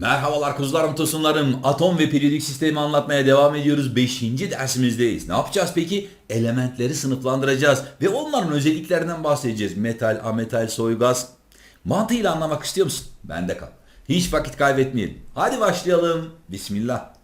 Merhabalar kuzularım tosunlarım. Atom ve periyodik sistemi anlatmaya devam ediyoruz. Beşinci dersimizdeyiz. Ne yapacağız peki? Elementleri sınıflandıracağız. Ve onların özelliklerinden bahsedeceğiz. Metal, ametal, soy, gaz. Mantığıyla anlamak istiyor musun? Bende kal. Hiç vakit kaybetmeyelim. Hadi başlayalım. Bismillah.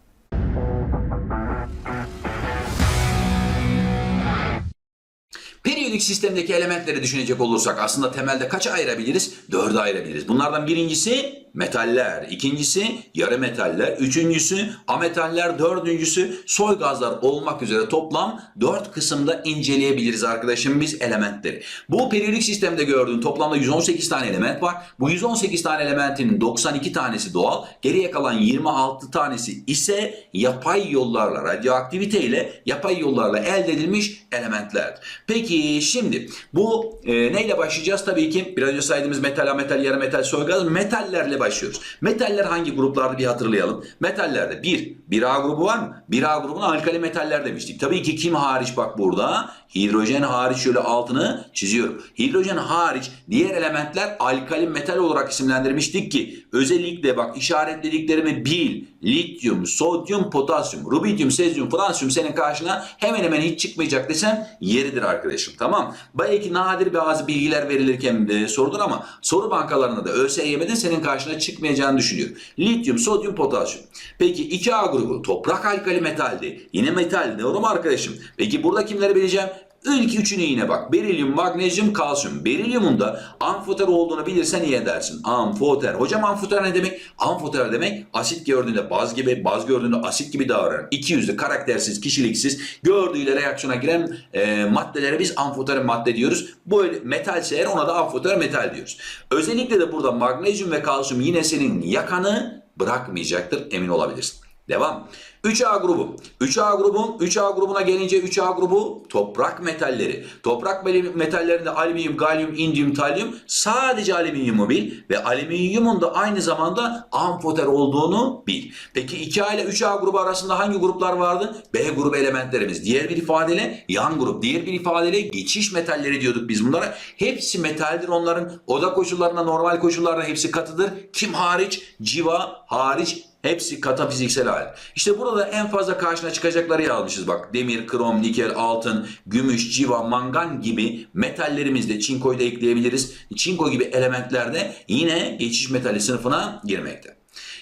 Periyodik sistemdeki elementleri düşünecek olursak aslında temelde kaça ayırabiliriz? Dörde ayırabiliriz. Bunlardan birincisi metaller, ikincisi yarı metaller, üçüncüsü ametaller, dördüncüsü soy gazlar olmak üzere toplam dört kısımda inceleyebiliriz arkadaşım biz elementleri. Bu periyodik sistemde gördüğün toplamda 118 tane element var. Bu 118 tane elementin 92 tanesi doğal, geriye kalan 26 tanesi ise yapay yollarla, radyoaktivite ile yapay yollarla elde edilmiş elementlerdir. Peki şimdi bu e, neyle başlayacağız? Tabii ki biraz önce saydığımız metal, ametal, yarı metal, soy metallerle başlıyoruz. Metaller hangi gruplardı bir hatırlayalım. Metallerde bir, bir A grubu var mı? Bir A grubuna alkali metaller demiştik. Tabii ki kim hariç bak burada? Hidrojen hariç şöyle altını çiziyorum. Hidrojen hariç diğer elementler alkali metal olarak isimlendirmiştik ki özellikle bak işaretlediklerimi bil. Lityum, sodyum, potasyum, rubidyum, sezyum, fransiyum senin karşına hemen hemen hiç çıkmayacak desem yeridir arkadaşım. Tamam. Belki nadir bazı bilgiler verilirken e, sorulur ama soru bankalarında da ÖSYM'de senin karşına çıkmayacağını düşünüyorum. Lityum, sodyum, potasyum. Peki 2A grubu toprak alkali metaldi. Yine metal. Doğru mu arkadaşım? Peki burada kimleri bileceğim? İlk üçüne yine bak. Berilyum, magnezyum, kalsiyum. Berilyumun da amfoter olduğunu bilirsen iyi edersin. Amfoter. Hocam amfoter ne demek? Amfoter demek asit gördüğünde baz gibi, baz gördüğünde asit gibi davranan, iki yüzlü, karaktersiz, kişiliksiz, gördüğüyle reaksiyona giren e, maddelere biz amfoter madde diyoruz. Bu metalse eğer ona da amfoter metal diyoruz. Özellikle de burada magnezyum ve kalsiyum yine senin yakanı bırakmayacaktır emin olabilirsin. Devam. 3A grubu. 3A grubun 3A grubuna gelince 3A grubu toprak metalleri. Toprak metallerinde alüminyum, galyum, indium, talyum sadece alüminyumu bil ve alüminyumun da aynı zamanda amfoter olduğunu bil. Peki 2A ile 3A grubu arasında hangi gruplar vardı? B grubu elementlerimiz. Diğer bir ifadeyle yan grup. Diğer bir ifadeyle geçiş metalleri diyorduk biz bunlara. Hepsi metaldir onların. Oda koşullarına, normal koşullarına hepsi katıdır. Kim hariç? Civa hariç Hepsi kata fiziksel hal. İşte burada en fazla karşına çıkacakları yazmışız bak. Demir, krom, nikel, altın, gümüş, civa, mangan gibi metallerimizde çinkoyu da ekleyebiliriz. Çinko gibi elementlerde yine geçiş metali sınıfına girmekte.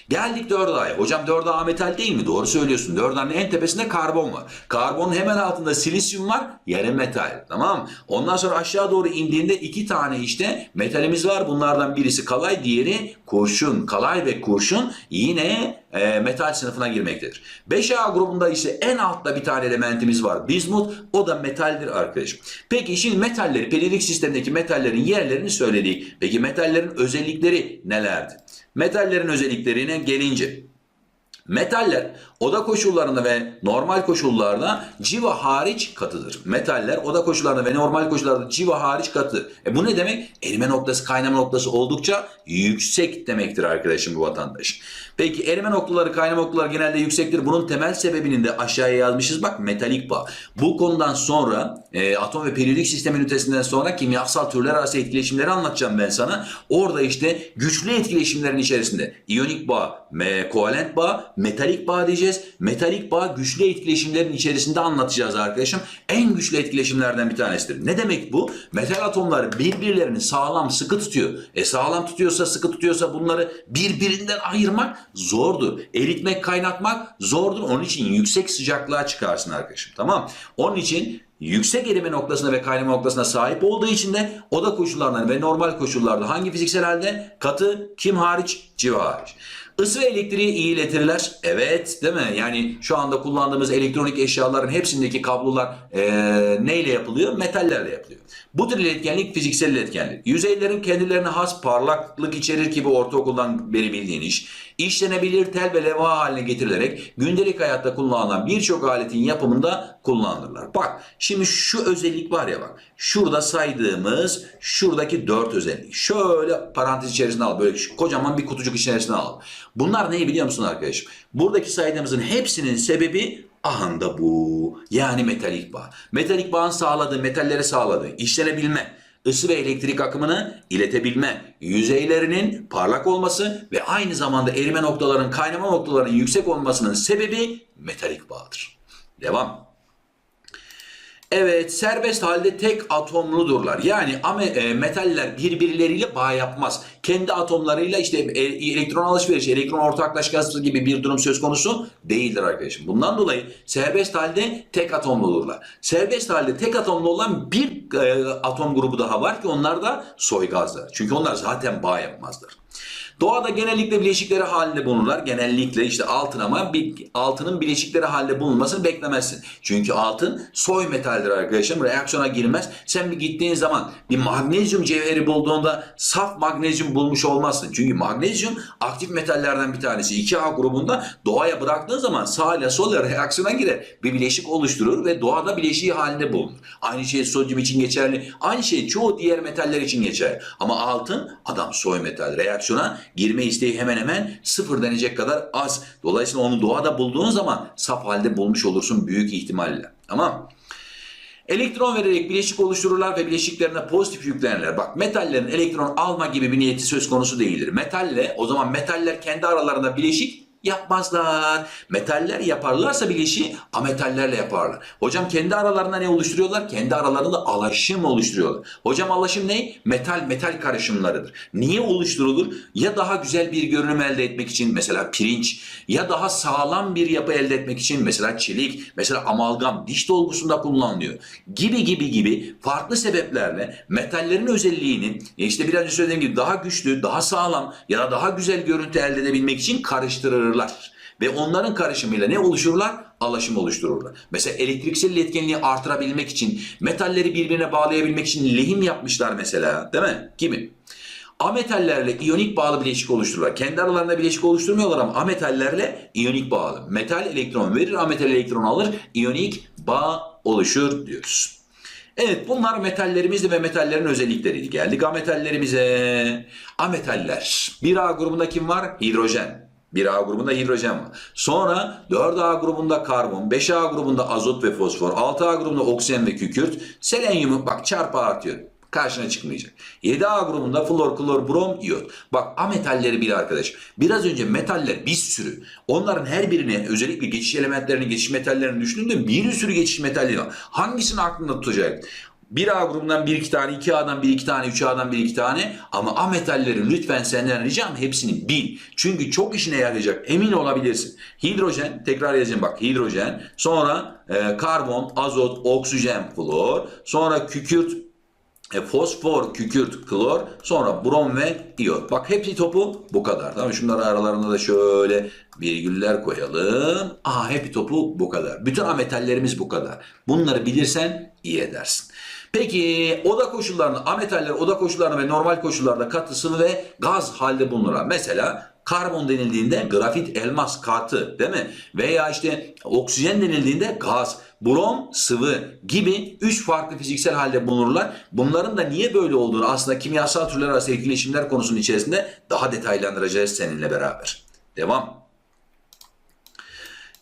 Geldik 4A'ya. Hocam 4A metal değil mi? Doğru söylüyorsun. 4A'nın en tepesinde karbon var. Karbonun hemen altında silisyum var. Yarı metal. Tamam Ondan sonra aşağı doğru indiğinde iki tane işte metalimiz var. Bunlardan birisi kalay, diğeri kurşun. Kalay ve kurşun yine e, metal sınıfına girmektedir. 5A grubunda ise en altta bir tane elementimiz var. Bismut. O da metaldir arkadaşım. Peki şimdi metalleri, periyodik sistemdeki metallerin yerlerini söyledik. Peki metallerin özellikleri nelerdi? Metallerin özelliklerine gelince Metaller oda koşullarında ve normal koşullarda civa hariç katıdır. Metaller oda koşullarında ve normal koşullarda civa hariç katı. E bu ne demek? Erime noktası, kaynama noktası oldukça yüksek demektir arkadaşım bu vatandaş. Peki erime noktaları, kaynama noktaları genelde yüksektir. Bunun temel sebebini de aşağıya yazmışız. Bak metalik bağ. Bu konudan sonra e, atom ve periyodik sistem ünitesinden sonra kimyasal türler arası etkileşimleri anlatacağım ben sana. Orada işte güçlü etkileşimlerin içerisinde iyonik bağ, kovalent bağ, metalik bağ diyeceğiz. Metalik bağ güçlü etkileşimlerin içerisinde anlatacağız arkadaşım. En güçlü etkileşimlerden bir tanesidir. Ne demek bu? Metal atomlar birbirlerini sağlam sıkı tutuyor. E sağlam tutuyorsa sıkı tutuyorsa bunları birbirinden ayırmak zordur. Eritmek kaynatmak zordur. Onun için yüksek sıcaklığa çıkarsın arkadaşım. Tamam. Onun için yüksek erime noktasına ve kaynama noktasına sahip olduğu için de oda koşullarında ve normal koşullarda hangi fiziksel halde? Katı, kim hariç? Civa hariç. Isı ve elektriği iyi iletirler. Evet değil mi? Yani şu anda kullandığımız elektronik eşyaların hepsindeki kablolar e, neyle yapılıyor? Metallerle yapılıyor. Bu tür iletkenlik fiziksel iletkenlik. Yüzeylerin kendilerine has parlaklık içerir ki bu ortaokuldan beri bildiğin iş. İşlenebilir tel ve levha haline getirilerek gündelik hayatta kullanılan birçok aletin yapımında kullanılırlar. Bak şimdi şu özellik var ya bak. Şurada saydığımız şuradaki dört özellik. Şöyle parantez içerisine al. Böyle kocaman bir kutucuk içerisine al. Bunlar neyi biliyor musun arkadaşım? Buradaki saydığımızın hepsinin sebebi ahanda bu. Yani metalik bağ. Metalik bağın sağladığı, metallere sağladığı işlenebilme, ısı ve elektrik akımını iletebilme, yüzeylerinin parlak olması ve aynı zamanda erime noktalarının kaynama noktalarının yüksek olmasının sebebi metalik bağdır. Devam. Evet, serbest halde tek atomludurlar. Yani e, metaller birbirleriyle bağ yapmaz. Kendi atomlarıyla işte e, elektron alışverişi, elektron ortaklaşması gibi bir durum söz konusu değildir arkadaşım. Bundan dolayı serbest halde tek atomludurlar. Serbest halde tek atomlu olan bir e, atom grubu daha var ki onlar da soy gazlar. Çünkü onlar zaten bağ yapmazlar. Doğada genellikle bileşikleri halinde bulunurlar. Genellikle işte altın ama bir, altının bileşikleri halinde bulunmasını beklemezsin. Çünkü altın soy metaldir arkadaşım. Reaksiyona girmez. Sen bir gittiğin zaman bir magnezyum cevheri bulduğunda saf magnezyum bulmuş olmazsın. Çünkü magnezyum aktif metallerden bir tanesi. 2A grubunda doğaya bıraktığın zaman sağ ile sol ile reaksiyona girer. Bir bileşik oluşturur ve doğada bileşiği halinde bulunur. Aynı şey sodyum için geçerli. Aynı şey çoğu diğer metaller için geçerli. Ama altın adam soy metal. Reaksiyona girme isteği hemen hemen sıfır denecek kadar az. Dolayısıyla onu doğada bulduğun zaman saf halde bulmuş olursun büyük ihtimalle. Tamam Elektron vererek bileşik oluştururlar ve bileşiklerine pozitif yüklenirler. Bak metallerin elektron alma gibi bir niyeti söz konusu değildir. Metalle o zaman metaller kendi aralarında bileşik yapmazlar. Metaller yaparlarsa bileşiği ametallerle yaparlar. Hocam kendi aralarında ne oluşturuyorlar? Kendi aralarında alaşım oluşturuyorlar. Hocam alaşım ne? Metal metal karışımlarıdır. Niye oluşturulur? Ya daha güzel bir görünüm elde etmek için mesela pirinç ya daha sağlam bir yapı elde etmek için mesela çelik, mesela amalgam diş dolgusunda kullanılıyor. Gibi gibi gibi farklı sebeplerle metallerin özelliğinin e işte biraz önce söylediğim gibi daha güçlü, daha sağlam ya da daha güzel görüntü elde edebilmek için karıştırırlar. Ve onların karışımıyla ne oluştururlar? Alaşım oluştururlar. Mesela elektriksel iletkenliği artırabilmek için, metalleri birbirine bağlayabilmek için lehim yapmışlar mesela değil mi? Gibi. Ametallerle iyonik bağlı bileşik oluştururlar. Kendi aralarında bileşik oluşturmuyorlar ama ametallerle iyonik bağlı. Metal elektron verir, ametal elektron alır, iyonik bağ oluşur diyoruz. Evet bunlar metallerimizdi ve metallerin özellikleriydi. Geldik ametallerimize. Ametaller. 1A grubunda kim var? Hidrojen. 1A grubunda hidrojen var. Sonra 4A grubunda karbon, 5A grubunda azot ve fosfor, 6A grubunda oksijen ve kükürt, selenyumu bak çarpı artıyor. Karşına çıkmayacak. 7A grubunda flor, klor, brom, iyot. Bak ametalleri bir arkadaş. Biraz önce metaller bir sürü. Onların her birine özellikle geçiş elementlerini, geçiş metallerini düşündüğünde bir sürü geçiş metalleri var. Hangisini aklında tutacak? 1A grubundan 1 2 tane, 2A'dan 1 2 tane, 3A'dan 1 2 tane ama A metallerin lütfen senden ricam hepsini bil. Çünkü çok işine yarayacak. Emin olabilirsin. Hidrojen, tekrar yazacağım bak hidrojen, sonra e, karbon, azot, oksijen, flor, sonra kükürt, e, fosfor, kükürt, klor, sonra brom ve iyot. Bak hepsi topu bu kadar. Tamam mı? Şunların aralarında da şöyle virgüller koyalım. Aa hepi topu bu kadar. Bütün ametallerimiz bu kadar. Bunları bilirsen iyi edersin. Peki oda koşullarında ametaller oda koşullarında ve normal koşullarda katı sıvı ve gaz halde bulunurlar. Mesela karbon denildiğinde grafit elmas katı değil mi? Veya işte oksijen denildiğinde gaz, brom sıvı gibi üç farklı fiziksel halde bulunurlar. Bunların da niye böyle olduğunu aslında kimyasal türler arası etkileşimler konusunun içerisinde daha detaylandıracağız seninle beraber. Devam.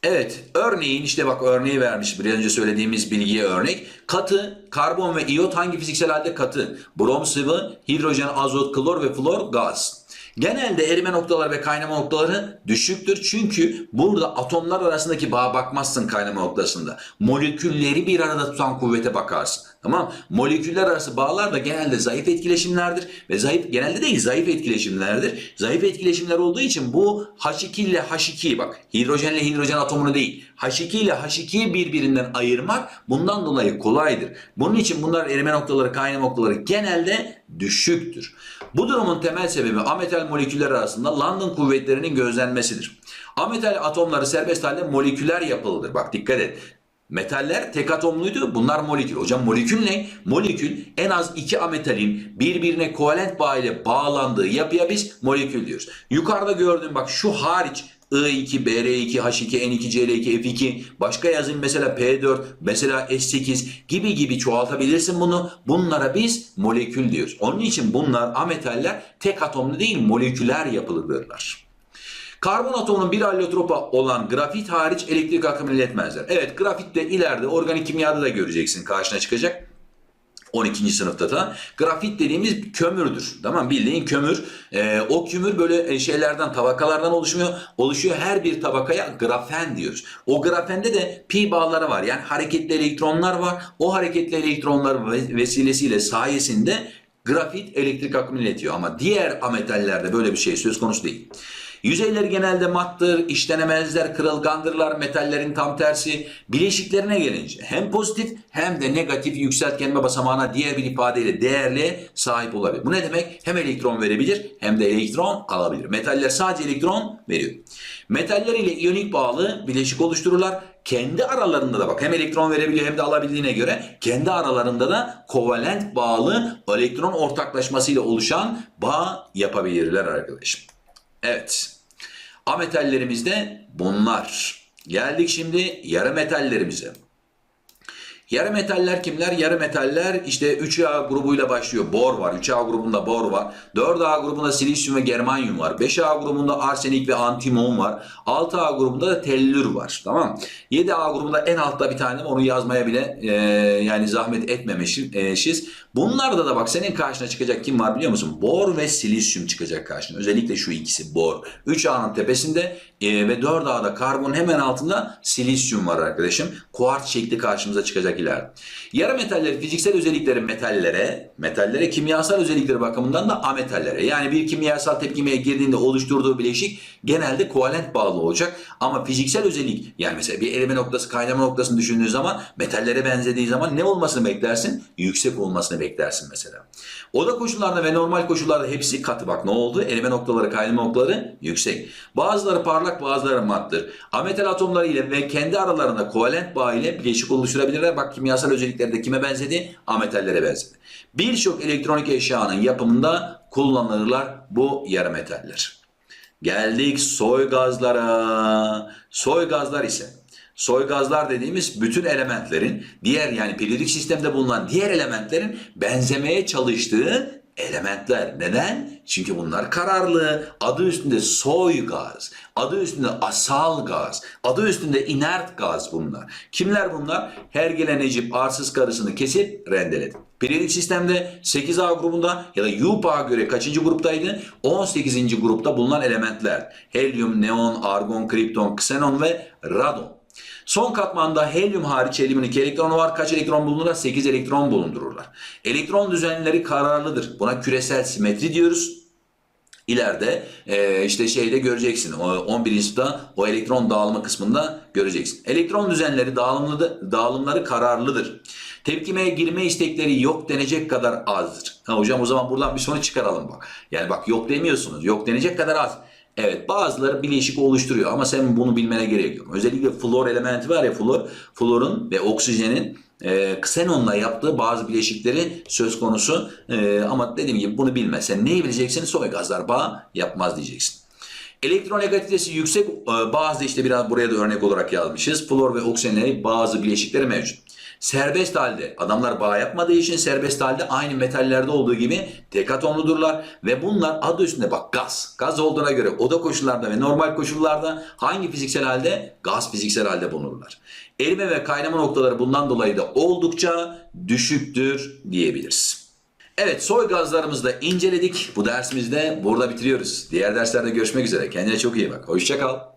Evet, örneğin işte bak örneği vermiş biraz önce söylediğimiz bilgiye örnek. Katı, karbon ve iyot hangi fiziksel halde katı? Brom sıvı, hidrojen, azot, klor ve flor gaz. Genelde erime noktaları ve kaynama noktaları düşüktür. Çünkü burada atomlar arasındaki bağa bakmazsın kaynama noktasında. Molekülleri bir arada tutan kuvvete bakarsın. Tamam Moleküller arası bağlar da genelde zayıf etkileşimlerdir. Ve zayıf genelde değil zayıf etkileşimlerdir. Zayıf etkileşimler olduğu için bu H2 ile H2 bak hidrojenle hidrojen atomunu değil H2 ile H2'yi birbirinden ayırmak bundan dolayı kolaydır. Bunun için bunlar erime noktaları kaynama noktaları genelde düşüktür. Bu durumun temel sebebi ametal moleküller arasında London kuvvetlerinin gözlenmesidir. Ametal atomları serbest halde moleküler yapılıdır. Bak dikkat et. Metaller tek atomluydu. Bunlar molekül. Hocam molekül ne? Molekül en az iki ametalin birbirine kovalent bağ ile bağlandığı yapıya biz molekül diyoruz. Yukarıda gördüğün bak şu hariç I2, BR2, H2, N2, CL2, F2 başka yazın mesela P4 mesela S8 gibi gibi çoğaltabilirsin bunu. Bunlara biz molekül diyoruz. Onun için bunlar ametaller tek atomlu değil moleküler yapılıdırlar. Karbon atomunun bir allotropa olan grafit hariç elektrik akımını iletmezler. Evet grafit de ileride organik kimyada da göreceksin karşına çıkacak. 12. sınıfta da. Grafit dediğimiz kömürdür. Tamam bildiğin kömür. Ee, o kömür böyle şeylerden, tabakalardan oluşmuyor. Oluşuyor. Her bir tabakaya grafen diyoruz. O grafende de pi bağları var. Yani hareketli elektronlar var. O hareketli elektronlar ve- vesilesiyle sayesinde grafit elektrik akımını iletiyor. Ama diğer ametallerde böyle bir şey söz konusu değil. Yüzeyleri genelde mattır, işlenemezler, kırılgandırlar, metallerin tam tersi. Bileşiklerine gelince hem pozitif hem de negatif yükseltgenme basamağına diğer bir ifadeyle değerli sahip olabilir. Bu ne demek? Hem elektron verebilir hem de elektron alabilir. Metaller sadece elektron veriyor. Metaller ile iyonik bağlı bileşik oluştururlar. Kendi aralarında da bak hem elektron verebiliyor hem de alabildiğine göre kendi aralarında da kovalent bağlı elektron ortaklaşmasıyla oluşan bağ yapabilirler arkadaşım. Evet. Ametallerimiz de bunlar. Geldik şimdi yarı metallerimize. Yarı metaller kimler? Yarı metaller işte 3A grubuyla başlıyor. Bor var. 3A grubunda bor var. 4A grubunda silisyum ve germanyum var. 5A grubunda arsenik ve antimon var. 6A grubunda da tellür var. Tamam 7A grubunda en altta bir tane onu yazmaya bile e, yani zahmet etmemişiz. Bunlarda da bak senin karşına çıkacak kim var biliyor musun? Bor ve silisyum çıkacak karşına. Özellikle şu ikisi bor. 3A'nın tepesinde e, ve 4A'da karbon hemen altında silisyum var arkadaşım. Kuart şekli karşımıza çıkacak ileride. Yarı metaller fiziksel özellikleri metallere, metallere kimyasal özellikleri bakımından da ametallere. Yani bir kimyasal tepkimeye girdiğinde oluşturduğu bileşik genelde kovalent bağlı olacak. Ama fiziksel özellik yani mesela bir erime noktası kaynama noktasını düşündüğün zaman metallere benzediği zaman ne olmasını beklersin? Yüksek olmasını beklersin mesela. Oda koşullarında ve normal koşullarda hepsi katı bak ne oldu? Erime noktaları kaynama noktaları yüksek. Bazıları parlak bazıları mattır. Ametal atomları ile ve kendi aralarında kovalent bağ ile bileşik oluşturabilirler. Bak kimyasal özellikleri de kime benzedi? Ametallere benzedi. Birçok elektronik eşyanın yapımında kullanılırlar bu yarı metaller. Geldik soy gazlara. Soy gazlar ise soy gazlar dediğimiz bütün elementlerin diğer yani periyodik sistemde bulunan diğer elementlerin benzemeye çalıştığı elementler. Neden? Çünkü bunlar kararlı. Adı üstünde soy gaz. Adı üstünde asal gaz. Adı üstünde inert gaz bunlar. Kimler bunlar? Hergele Necip arsız karısını kesip rendeledi. Periyodik sistemde 8A grubunda ya da UPA göre kaçıncı gruptaydı? 18. grupta bulunan elementler. Helyum, neon, argon, kripton, ksenon ve radon. Son katmanda helyum hariç helyumun 2 elektronu var. Kaç elektron bulunurlar? 8 elektron bulundururlar. Elektron düzenleri kararlıdır. Buna küresel simetri diyoruz. İleride e, işte şeyde göreceksin. O 11. sınıfta o elektron dağılımı kısmında göreceksin. Elektron düzenleri dağılımlı, dağılımları kararlıdır. Tepkimeye girme istekleri yok denecek kadar azdır. Ha, hocam o zaman buradan bir sonuç çıkaralım bak. Yani bak yok demiyorsunuz. Yok denecek kadar az. Evet bazıları bileşik oluşturuyor ama sen bunu bilmene gerek yok. Özellikle flor elementi var ya flor. Florun ve oksijenin e, ksenonla yaptığı bazı bileşikleri söz konusu. E, ama dediğim gibi bunu bilmezsen neyi bileceksin? Soy gazlar bağ yapmaz diyeceksin. Elektronegatifitesi yüksek e, bazı işte biraz buraya da örnek olarak yazmışız. Flor ve oksijenleri bazı bileşikleri mevcut. Serbest halde adamlar bağ yapmadığı için serbest halde aynı metallerde olduğu gibi tek atomludurlar ve bunlar adı üstünde bak gaz. Gaz olduğuna göre oda koşullarda ve normal koşullarda hangi fiziksel halde? Gaz fiziksel halde bulunurlar. Erime ve kaynama noktaları bundan dolayı da oldukça düşüktür diyebiliriz. Evet soy gazlarımızı da inceledik. Bu dersimizde burada bitiriyoruz. Diğer derslerde görüşmek üzere. Kendine çok iyi bak. Hoşça kal.